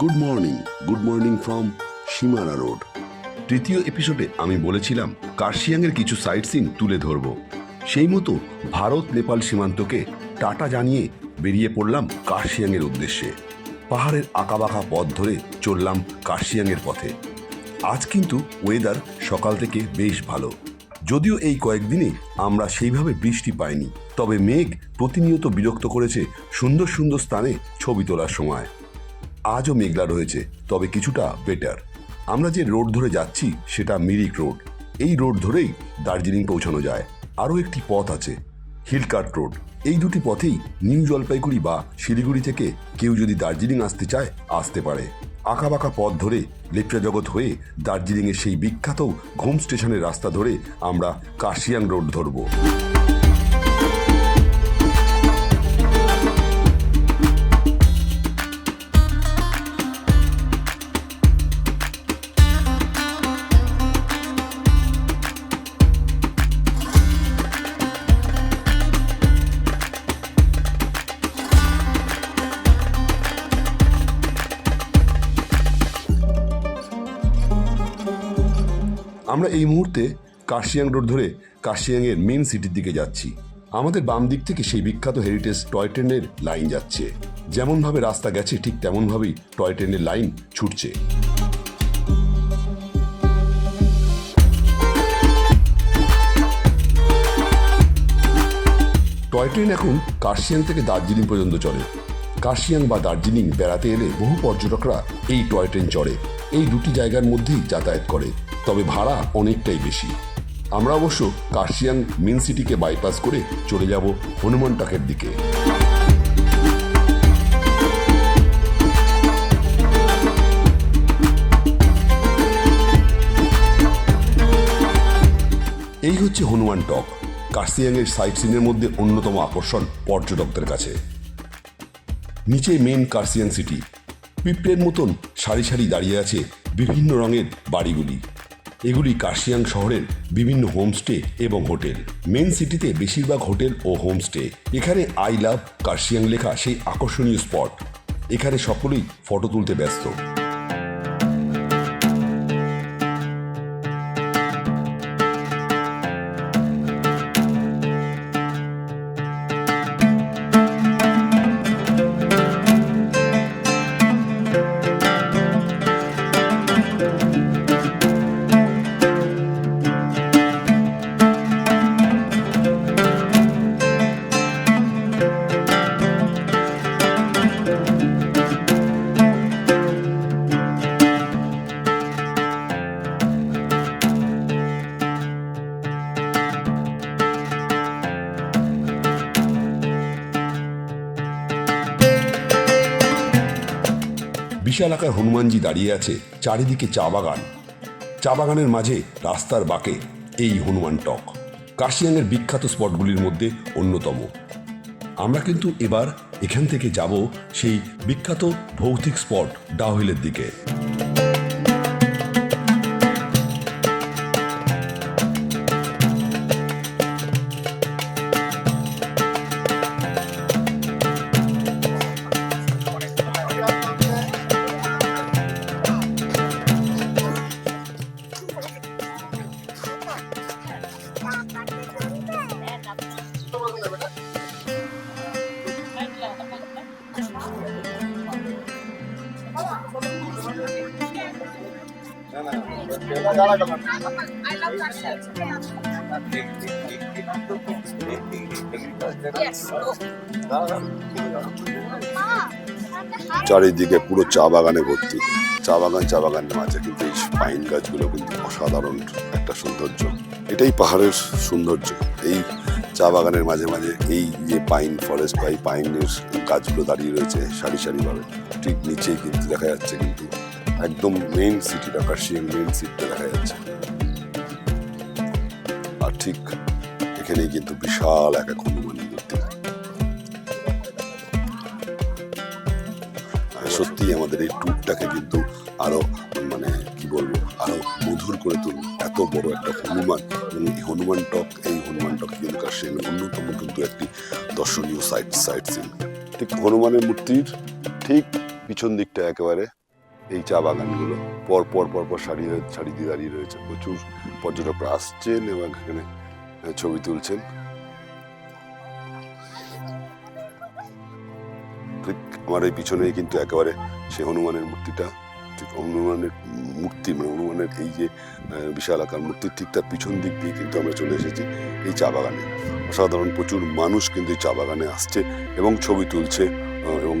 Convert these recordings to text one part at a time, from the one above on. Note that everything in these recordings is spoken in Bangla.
Good morning good morning from Seemana road তৃতীয় এপিসোডে আমি বলেছিলাম, কার্শিয়াংয়ের কিছু সাইট সিন তুলে ধরব। সেই মতো ভারত, নেপাল সীমান্তকে টাটা জানিয়ে বেরিয়ে পড়লাম কার্শিয়াংয়ের উদ্দেশ্যে। পাহাড়ের আঁকাবাঁকা পথ ধরে চললাম কার্শিয়াংয়ের পথে। আজ কিন্তু ওয়েদার সকাল থেকে বেশ ভালো। যদিও এই কয়েকদিনে আমরা সেইভাবে বৃষ্টি পাইনি, তবে মেঘ প্রতিনিয়ত বিরক্ত করেছে সুন্দর সুন্দর স্থানে ছবি তোলার সময়। আজও মেঘলা রয়েছে, তবে কিছুটা বেটার আমরা যে রোড ধরে যাচ্ছি, সেটা মিরিক রোড। এই রোড ধরেই দার্জিলিং পৌঁছানো যায়। আরও একটি পথ আছে, হিলকার্ট রোড। এই দুটি পথেই নিউ জলপাইগুড়ি বা শিলিগুড়ি থেকে কেউ যদি দার্জিলিং আসতে চায়, আসতে পারে। আঁকাবাঁকা পথ ধরে লেপচা জগৎ হয়ে দার্জিলিংয়ের সেই বিখ্যাত ঘুম স্টেশনের রাস্তা ধরে আমরা কাশিয়াং রোড ধরবো। আমরা এই মুহূর্তে কার্শিয়াং রোড ধরে কার্শিয়াংয়ের মেন সিটির দিকে যাচ্ছি। আমাদের বাম দিক থেকে সেই বিখ্যাত হেরিটেজ টয় ট্রেনের লাইন যাচ্ছে। যেমনভাবে রাস্তা গেছে, ঠিক তেমনভাবেই টয় ট্রেনের লাইন ছুটছে। টয় ট্রেন এখন কার্শিয়াং থেকে দার্জিলিং পর্যন্ত চলে। কার্শিয়াং বা দার্জিলিং বেড়াতে এলে বহু পর্যটকরা এই টয় ট্রেন চড়ে। এই দুটি জায়গার মধ্যেই যাতায়াত করে। তবে ভাড়া অনেকটাই বেশি। আমরা অবশ্য কার্শিয়াং মেন সিটিকে বাইপাস করে চলে যাব হনুমান টাকের দিকে। এই হচ্ছে হনুমান টক, কার্শিয়াংয়ের সাইট সিনের মধ্যে অন্যতম আকর্ষণ পর্যটকদের কাছে। নিচে মেন কার্সিয়ান সিটি পিঁপড়ের মতন সারি সারি দাঁড়িয়ে আছে বিভিন্ন রঙের বাড়িগুলি। এগুলি কার্শিয়াং শহরের বিভিন্ন হোমস্টে এবং হোটেল। মেন সিটিতে বেশিরভাগ হোটেল ও হোমস্টে। এখানে আই লাভ কার্শিয়াং লেখা সেই আকর্ষণীয় স্পট। এখানে সকলেই ফটো তুলতে ব্যস্ত। বিশাল আকার হনুমানজি দাঁড়িয়ে আছে চারিদিকে চা বাগান। চা বাগানের মাঝে রাস্তার বাঁকে এই হনুমান টক। কাশিয়াংয়ের বিখ্যাত স্পটগুলির মধ্যে অন্যতম। আমরা কিন্তু এবার এখান থেকে যাব সেই বিখ্যাত ভৌতিক স্পট ডাউহিলের দিকে। চারিদিকে পুরো চা বাগানে ভর্তি। চা বাগান, চা বাগানের মাঝে কিন্তু এই পাইন গাছগুলো কিন্তু অসাধারণ একটা সৌন্দর্য। এটাই পাহাড়ের সৌন্দর্য। এই চা বাগানের মাঝে মাঝে এই যে পাইন ফরেস্ট বা এই পাইনের গাছগুলো দাঁড়িয়ে রয়েছে সারি সারিভাবে, ঠিক নিচেই কিন্তু দেখা যাচ্ছে কিন্তু একদম মেইন সিটিটা কার্শিয়াং মেইন সিটিটা দেখা যাচ্ছে। আর ঠিক এখানেই কিন্তু বিশাল এক এক হনুমান মূর্তি। আর সত্যিই আমাদের এই ট্যুরটাকে কিন্তু আরও মানে কি বলব, আরও মধুর করে তুলবে এত বড় একটা হনুমান, এবং এই হনুমান টক, এই হনুমান টক কিন্তু কাশ্মীরের অন্যতম কিন্তু একটি দর্শনীয় সাইট সাইট সিন ঠিক হনুমানের মূর্তির ঠিক পিছন দিকটা একেবারে এই চা বাগানগুলো। পর পর পর পর সারি সারি দিয়ে দাঁড়িয়ে রয়েছে প্রচুর পর্যটকরা আসছেন এবং এখানে ছবি তুলছেন। ঠিক আমার এই পিছনেই কিন্তু একেবারে সে হনুমানের মূর্তিটা। ঠিক হনুমানের মূর্তি মানে হনুমানের এই যে বিশাল আকার মূর্তির ঠিক তার পিছন দিক দিয়ে কিন্তু আমরা চলে এসেছি এই চা বাগানে। অসাধারণ প্রচুর মানুষ কিন্তু এই চা বাগানে আসছে এবং ছবি তুলছে। এবং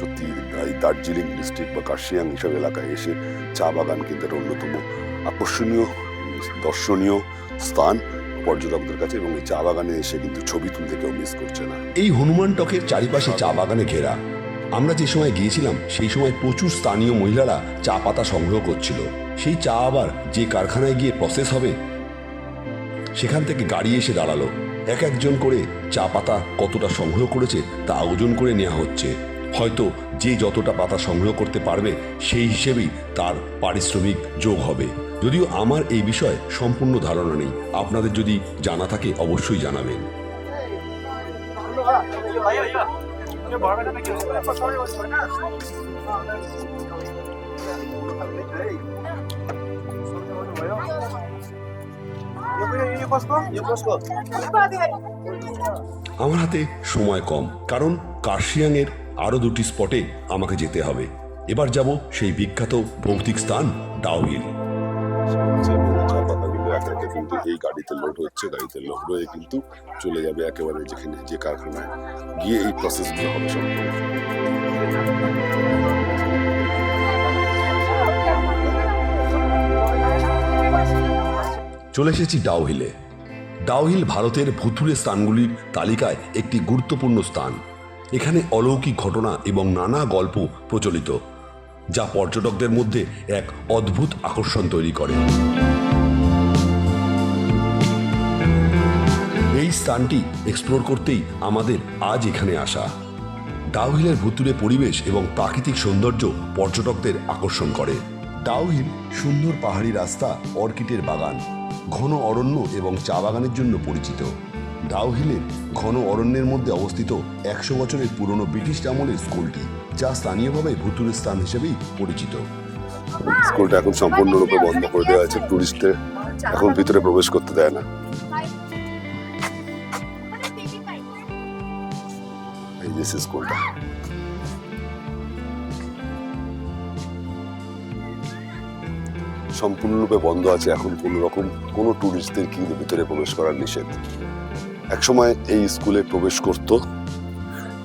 সত্যি এই দার্জিলিং ডিস্ট্রিক্ট বা কার্শিয়াং এইসব এলাকায় এসে চা বাগান কিন্তু একটা অন্যতম আকর্ষণীয়, দর্শনীয় স্থান পর্যটকদের কাছে এবং এই চা বাগানে এসে কিন্তু ছবি তুলতে কেউ মিস করছে না। এই হনুমান টকের চারিপাশে চা বাগানে ঘেরা। আমরা যে সময় গিয়েছিলাম, সেই সময় প্রচুর স্থানীয় মহিলারা চা পাতা সংগ্রহ করছিল। সেই চা আবার যে কারখানায় গিয়ে প্রসেস হবে, সেখান থেকে গাড়ি এসে দাঁড়াল। এক একজন করে চা পাতা কতটা সংগ্রহ করেছে তা ওজন করে নেওয়া হচ্ছে হয়তো যে যতটা পাতা সংগ্রহ করতে পারবে সেই হিসেবেই তার পারিশ্রমিক যোগ হবে যদিও আমার এই বিষয়ে সম্পূর্ণ ধারণা নেই আপনাদের যদি জানা থাকে অবশ্যই জানাবেন আমার হাতে সময় কম, কারণ কার্শিয়াংয়ের আরও দুটি স্পটে আমাকে যেতে হবে। এবার যাব সেই বিখ্যাত ভৌতিক স্থান ডাউহিল কিন্তু এই গাড়িতে লোড হচ্ছে, গাড়িতে লোড হয়ে কিন্তু চলে যাবে একেবারে যেখানে, যে কারখানায়। গিয়ে এই প্রসেসগুলো হবে সম্পূর্ণ চলে এসেছি ডাউহিলে ডাউহিল ভারতের ভুতুরে স্থানগুলির তালিকায় একটি গুরুত্বপূর্ণ স্থান। এখানে অলৌকিক ঘটনা এবং নানা গল্প প্রচলিত, যা পর্যটকদের মধ্যে এক অদ্ভুত আকর্ষণ তৈরি করে। এই স্থানটি এক্সপ্লোর করতেই আমাদের আজ এখানে আসা। ডাউহিলের ভুতুরে পরিবেশ এবং প্রাকৃতিক সৌন্দর্য পর্যটকদের আকর্ষণ করে। ডাউহিল সুন্দর পাহাড়ি রাস্তা, অর্কিডের বাগান। ঘন অরণ্য এবং চা বাগানের জন্য পরিচিত। ডাউহিলের ঘন অরণ্যের মধ্যে অবস্থিত একশো বছরের পুরনো ব্রিটিশ আমলের স্কুলটি, যা স্থানীয়ভাবে ভুতুরে স্থান হিসেবেই পরিচিত। স্কুলটা এখন সম্পূর্ণরূপে বন্ধ করে দেওয়া আছে টুরিস্টদের এখন ভিতরে প্রবেশ করতে দেয় না। এই যে স্কুলটা সম্পূর্ণরূপে বন্ধ আছে এখন কোনো রকম কোনো টুরিস্টদের কিন্তু ভিতরে প্রবেশ করার নিষেধ? একসময় এই স্কুলে প্রবেশ করত,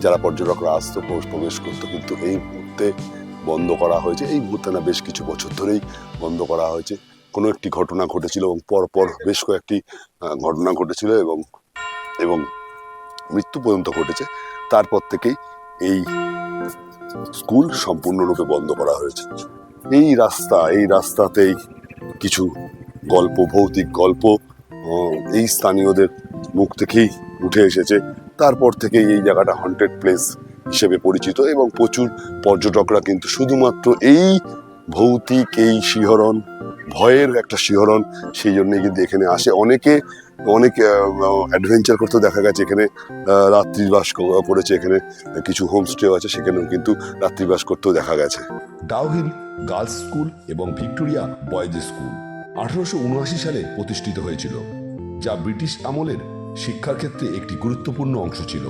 যারা পর্যটকরা আসতো, প্রবেশ- করতো, কিন্তু এই মুহূর্তে বন্ধ করা হয়েছে। এই মুহূর্তে না বেশ কিছু বছর ধরেই বন্ধ করা হয়েছে। কোনো একটি ঘটনা ঘটেছিল এবং পর পর বেশ কয়েকটি ঘটনা ঘটেছিল এবং এবং মৃত্যু পর্যন্ত ঘটেছে। তারপর থেকেই এই স্কুল সম্পূর্ণরূপে বন্ধ করা হয়েছে। এই রাস্তা, এই রাস্তাতেই কিছু গল্প, ভৌতিক গল্প এই স্থানীয়দের মুখ থেকেই উঠে এসেছে। তারপর থেকেই এই জায়গাটা হন্টেড প্লেস হিসেবে পরিচিত এবং প্রচুর পর্যটকরা কিন্তু শুধুমাত্র এই ভৌতিক, এই শিহরণ, ভয়ের একটা শিহরণ সেই জন্যই কিন্তু এখানে আসে। অনেকে, অনেক অ্যাডভেঞ্চার করতে দেখা গেছে এখানে রাত্রিবাস করেছে এখানে, কিছু হোমস্টেও আছে সেখানেও কিন্তু রাত্রিবাস করতেও দেখা গেছে। ডাউহিল গার্লস স্কুল এবং ভিক্টোরিয়া বয়েজ স্কুল। আঠারোশো উনআশি সালে প্রতিষ্ঠিত হয়েছিল, যা ব্রিটিশ আমলের শিক্ষার ক্ষেত্রে একটি গুরুত্বপূর্ণ অংশ ছিল।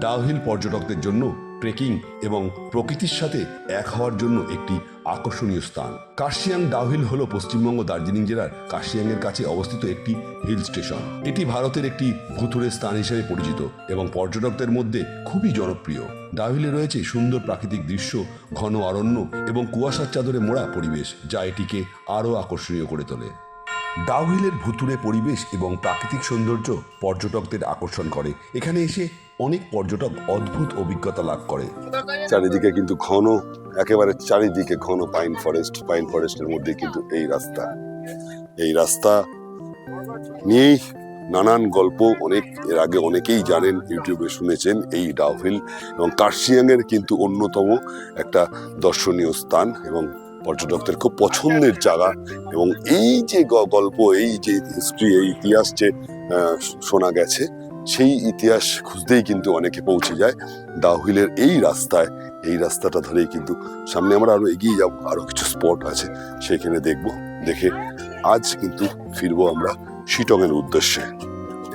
ডাউহিল পর্যটকদের জন্য ট্রেকিং এবং প্রকৃতির সাথে এক হওয়ার জন্য একটি আকর্ষণীয় স্থান। কার্শিয়াং ডাউহিল হল পশ্চিমবঙ্গ দার্জিলিং জেলার কার্শিয়াংয়ের কাছে অবস্থিত একটি হিল স্টেশন। এটি ভারতের একটি ভুতুরে স্থান হিসেবে পরিচিত এবং পর্যটকদের মধ্যে খুবই জনপ্রিয়। ডাউহিলে রয়েছে সুন্দর প্রাকৃতিক দৃশ্য, ঘন অরণ্য এবং কুয়াশার চাদরে মোড়া পরিবেশ, যা এটিকে আরও আকর্ষণীয় করে তোলে। ডাউহিলের ভুতুরে পরিবেশ এবং প্রাকৃতিক সৌন্দর্য পর্যটকদের আকর্ষণ করে। এখানে এসে অনেক পর্যটক অদ্ভুত অভিজ্ঞতা লাভ করে। চারিদিকে কিন্তু ঘন, একেবারে চারিদিকে ঘন পাইন ফরেস্ট পাইন ফরেস্টের মধ্যে কিন্তু এই রাস্তা। এই রাস্তা নিয়েই নানান গল্প অনেক, এর আগে অনেকেই জানেন, ইউটিউবে শুনেছেন এই ডাউহিল এবং কার্শিয়াংয়ের কিন্তু অন্যতম একটা দর্শনীয় স্থান এবং পর্যটকদের খুব পছন্দের জায়গা এবং এই যে গল্প, এই যে হিস্ট্রি এই ইতিহাস যে শোনা গেছে, সেই ইতিহাস খুঁজতেই কিন্তু অনেকে পৌঁছে যায়। ডাউহিলের এই রাস্তায়, এই রাস্তাটা ধরেই কিন্তু সামনে আমরা আরও এগিয়ে যাব, আরও কিছু স্পট আছে সেখানে দেখব, দেখে আজ কিন্তু ফিরবো আমরা শিটং এর উদ্দেশ্যে।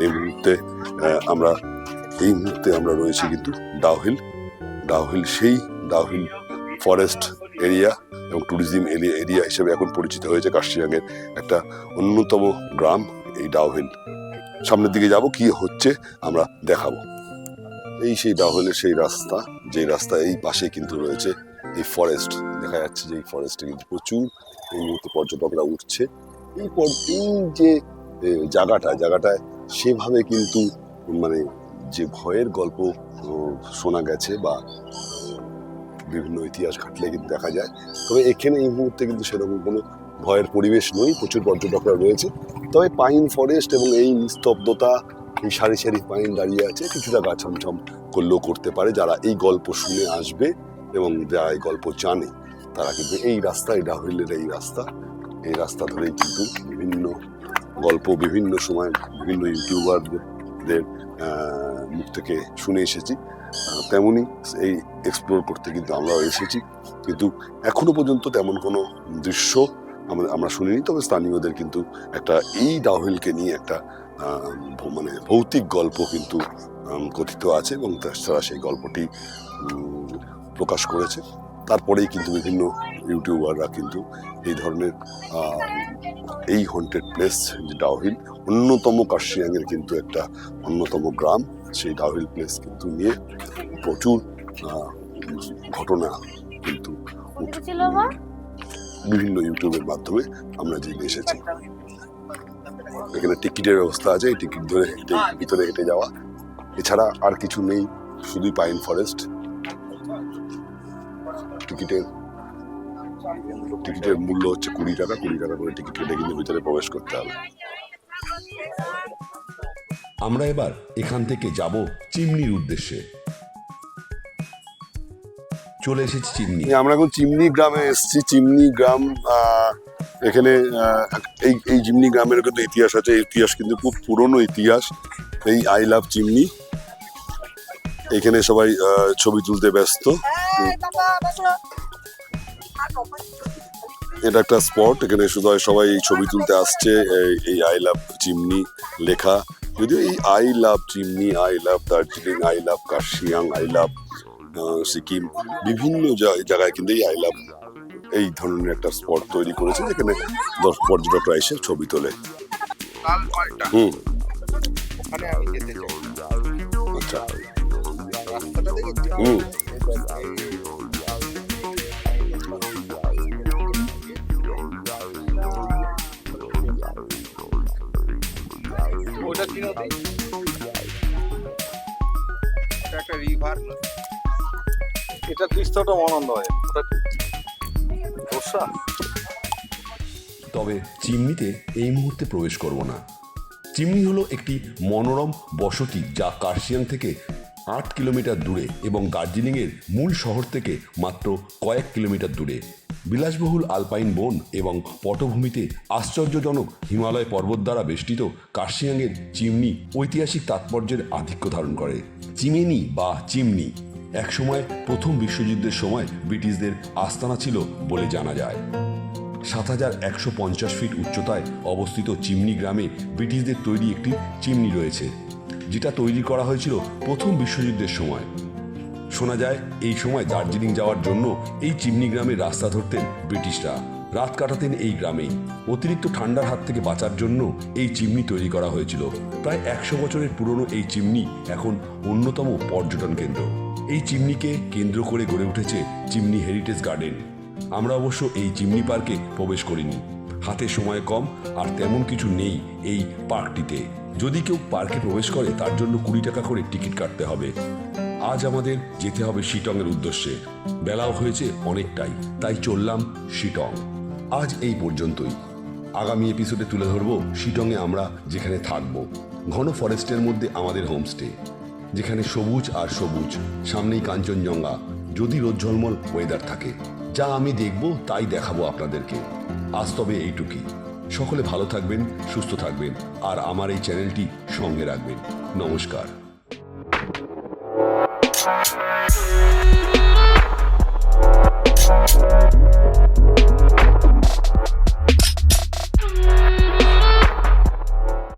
এই মুহূর্তে আমরা, এই মুহূর্তে আমরা রয়েছি কিন্তু ডাউহিল ডাউহিল সেই ডাউহিল ফরেস্ট এরিয়া এবং ট্যুরিজম এরিয়া হিসেবে এখন পরিচিত হয়েছে কার্শিয়াংয়ের একটা অন্যতম গ্রাম, এই ডাউহিল সামনের দিকে যাব, কি হচ্ছে আমরা দেখাবো। এই সেই ডাউহিলের সেই রাস্তা যে রাস্তা এই পাশে কিন্তু রয়েছে এই ফরেস্ট দেখা যাচ্ছে যে এই ফরেস্টে কিন্তু প্রচুর এই মুহূর্তে পর্যটকরা উঠছে। এই এই যে জায়গাটা জায়গাটায় সেভাবে কিন্তু মানে যে ভয়ের গল্প শোনা গেছে বা বিভিন্ন ইতিহাস ঘাটলে কিন্তু দেখা যায়। তবে এখানে এই মুহূর্তে কিন্তু সেরকম কোনো ভয়ের পরিবেশ নই। প্রচুর পর্যটকরা রয়েছে। তবে পাইন ফরেস্ট এবং এই নিস্তব্ধতা, এই সারি সারি পাইন দাঁড়িয়ে আছে, কিছুটা গা ছমছম করলেও করতে পারে। যারা এই গল্প শুনে আসবে এবং যারা এই গল্প জানে, তারা কিন্তু এই রাস্তা, এই ডাহুইলের এই রাস্তা এই রাস্তা ধরেই কিন্তু বিভিন্ন গল্প বিভিন্ন সময় বিভিন্ন ইউটিউবারদের মুখ থেকে শুনে এসেছি। তেমনই এই এক্সপ্লোর করতে কিন্তু আমরাও এসেছি। কিন্তু এখনও পর্যন্ত তেমন কোনো দৃশ্য আমরা আমরা শুনিনি। তবে স্থানীয়দের কিন্তু একটা এই ডাউহিলকে নিয়ে একটা মানে ভৌতিক গল্প কিন্তু কথিত আছে এবং তারা সেই গল্পটি প্রকাশ করেছে। তারপরেই কিন্তু বিভিন্ন ইউটিউবাররা কিন্তু এই ধরনের এই হন্টেড প্লেস যে ডাউহিল অন্যতম কার্শিয়াংয়ের কিন্তু একটা অন্যতম গ্রাম। সেই ডাউহিল প্লেস কিন্তু নিয়ে প্রচুর ঘটনা কিন্তু বিভিন্ন ইউটিউবের মাধ্যমে আমরা জেনে এসেছি। এখানে টিকিটের ব্যবস্থা আছে এই টিকিট ধরে হেঁটে ভিতরে হেঁটে যাওয়া। এছাড়া আর কিছু নেই শুধুই পাইন ফরেস্ট টিকিটের টিকিটের মূল্য হচ্ছে কুড়ি টাকা কুড়ি টাকা করে টিকিট কেটে কিন্তু ভিতরে প্রবেশ করতে হবে। আমরা এবার এখান থেকে যাব চিমনির উদ্দেশ্যে। চলে এসেছি চিমনি। আমরা এখন চিমনি গ্রামে এসেছি। চিমনি গ্রাম এখানে এই এই চিমনি গ্রামের কিন্তু ইতিহাস আছে। ইতিহাস কিন্তু খুব পুরনো ইতিহাস। এই আই লাভ চিমনি। এখানে সবাই ছবি তুলতে ব্যস্ত। এটা একটা স্পট। এখানে শুধু সবাই এই ছবি তুলতে আসছে। এই- এই আই লাভ চিমনি লেখা। যদিও এই I love chimney I love Darjeeling I love Kurseong I love Sikkim বিভিন্ন জায়গায় কিন্তু এই আই লাভ এই ধরনের একটা স্পট তৈরি করেছে যেখানে দশ পর্যটকরা এসে ছবি তোলে। হুম। আচ্ছা। হুম। নদী এটা একটা রিভার নদী। এটা তিস্তাটা ওটা বর্ষা? তবে চিমনিতে এই মুহূর্তে প্রবেশ করব না। চিমনি হলো একটি মনোরম বসতি যা কার্শিয়াং থেকে আট কিলোমিটার দূরে এবং দার্জিলিংয়ের মূল শহর থেকে মাত্র কয়েক কিলোমিটার দূরে। বিলাসবহুল আলপাইন বন এবং পটভূমিতে আশ্চর্যজনক হিমালয় পর্বত দ্বারা বেষ্টিত কার্শিয়াংয়ের চিমনি ঐতিহাসিক তাৎপর্যের আধিক্য ধারণ করে। চিমেনি বা চিমনি একসময় প্রথম বিশ্বযুদ্ধের সময় ব্রিটিশদের আস্তানা ছিল বলে জানা যায়। সাত হাজার একশো পঞ্চাশ ফিট উচ্চতায় অবস্থিত চিমনি গ্রামে ব্রিটিশদের তৈরি একটি চিমনি রয়েছে, যেটা তৈরি করা হয়েছিল প্রথম বিশ্বযুদ্ধের সময়। শোনা যায়, এই সময় দার্জিলিং যাওয়ার জন্য এই চিমনি গ্রামে রাস্তা ধরতেন ব্রিটিশরা। রাত কাটাতেন এই গ্রামেই। অতিরিক্ত ঠান্ডার হাত থেকে বাঁচার জন্য এই চিমনি তৈরি করা হয়েছিল। প্রায় একশো বছরের পুরনো এই চিমনি এখন অন্যতম পর্যটন কেন্দ্র। এই চিমনিকে কেন্দ্র করে গড়ে উঠেছে চিমনি হেরিটেজ গার্ডেন। আমরা অবশ্য এই চিমনি পার্কে প্রবেশ করিনি। হাতে সময় কম আর তেমন কিছু নেই এই পার্কটিতে। যদি কেউ পার্কে প্রবেশ করে, তার জন্য কুড়ি টাকা করে টিকিট কাটতে হবে। আজ আমাদের যেতে হবে শিটংয়ের উদ্দেশ্যে। বেলাও হয়েছে অনেকটাই, তাই চললাম শিটং। আজ এই পর্যন্তই। আগামী এপিসোডে তুলে ধরবো শিটংয়ে আমরা যেখানে থাকব, ঘন ফরেস্টের মধ্যে আমাদের হোমস্টে যেখানে সবুজ আর সবুজ, সামনেই কাঞ্চনজঙ্ঘা, যদি রোজ্জলমল ওয়েদার থাকে। যা আমি দেখব, তাই দেখাবো আপনাদেরকে। আজ তবে এইটুকুই। সকলে ভালো থাকবেন, সুস্থ থাকবেন, আর আমার এই চ্যানেলটি সঙ্গে রাখবেন। নমস্কার।